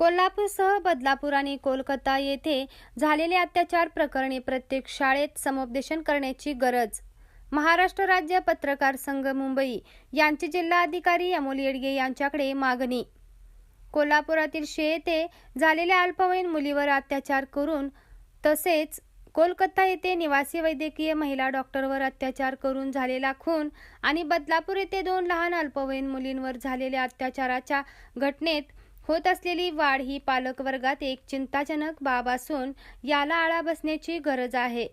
कोल्हापूरसह बदलापूर आणि कोलकाता येथे झालेले अत्याचार प्रकरणी प्रत्येक शाळेत समुपदेशन करण्याची गरज. महाराष्ट्र राज्य पत्रकार संघ मुंबई यांचे जिल्हाधिकारी अमोल येडगे यांच्याकडे मागणी. कोल्हापुरातील शे येथे झालेल्या अल्पवयीन मुलीवर अत्याचार करून तसेच कोलकाता येथे निवासी वैद्यकीय महिला डॉक्टरवर अत्याचार करून झालेला खून आणि बदलापूर येथे दोन लहान अल्पवयीन मुलींवर झालेल्या अत्याचाराच्या घटनेत होत असलेली वाढ ही पालक वर्गात एक चिंताजनक बाब असून याला आळा बसण्याची गरज आहे.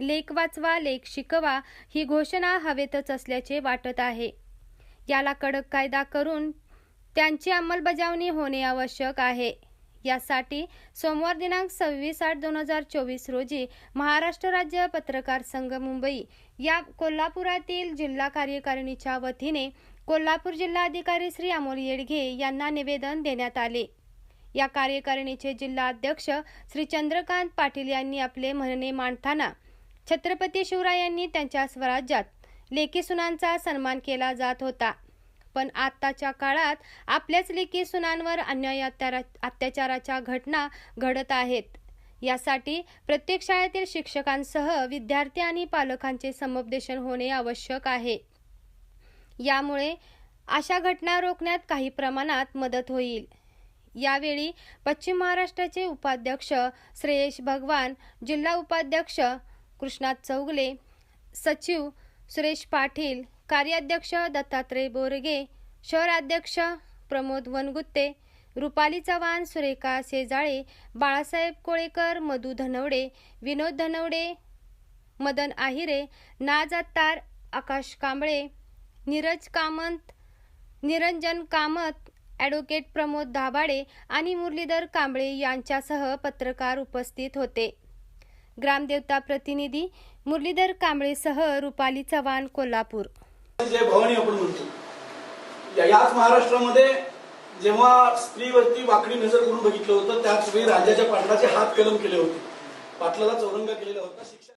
लेख वाचवा लेख शिकवा ही घोषणा हवेतच असल्याचे वाटत आहे. याला कडक कायदा करून त्यांची अंमलबजावणी होणे आवश्यक आहे. यासाठी सोमवार दिनांक सव्वीस आठ दोन हजार चोवीस रोजी महाराष्ट्र राज्य पत्रकार संघ मुंबई या कोल्हापुरातील जिल्हा कार्यकारिणीच्या वतीने कोल्हापूर जिल्हाधिकारी श्री अमोल येडघे यांना निवेदन देण्यात आले. या कार्यकारिणीचे जिल्हाध्यक्ष श्री चंद्रकांत पाटील यांनी आपले म्हणणे मांडताना छत्रपती शिवरायांनी त्यांच्या स्वराज्यात लेकी सुनांचा सन्मान केला जात होता. पण आत्ताच्या काळात आपल्याच लेकी सुनांवर अन्याय अत्यारा- अत्याचाराच्या घटना घडत आहेत. यासाठी प्रत्येक शाळेतील शिक्षकांसह विद्यार्थी आणि पालकांचे समुपदेशन होणे आवश्यक आहे. यामुळे अशा घटना रोखण्यात काही प्रमाणात मदत होईल. यावेळी पश्चिम महाराष्ट्राचे उपाध्यक्ष श्रेयश भगवान जिल्हा उपाध्यक्ष कृष्णात चौगले सचिव सुरेश पाटील कार्याध्यक्ष दत्तात्रय बोरगे शहराध्यक्ष प्रमोद वनगुत्ते रुपाली चव्हाण सुरेखा शेजाळे बाळासाहेब कोळेकर मधु धनवडे विनोद धनवडे मदन आहिरे नाज अत्तार आकाश कांबळे नीरज कामत निरंजन कामत ॲडव्होकेट प्रमोद दाभाडे आणि मुरलीधर कांबळे यांच्यासह पत्रकार उपस्थित होते. ग्रामदेवता प्रतिनिधी मुरलीधर कांबळेसह रुपाली चव्हाण कोल्हापूर. जे भवानी आपण म्हणतो याच महाराष्ट्रामध्ये जेव्हा स्त्रीवरती वाकडी नजर करून बघितलं होतं त्याच वेळी राजाच्या पाटलाचे हात कलम केले होते. पाटलाला चौरंगा केलेला होता शिक्षण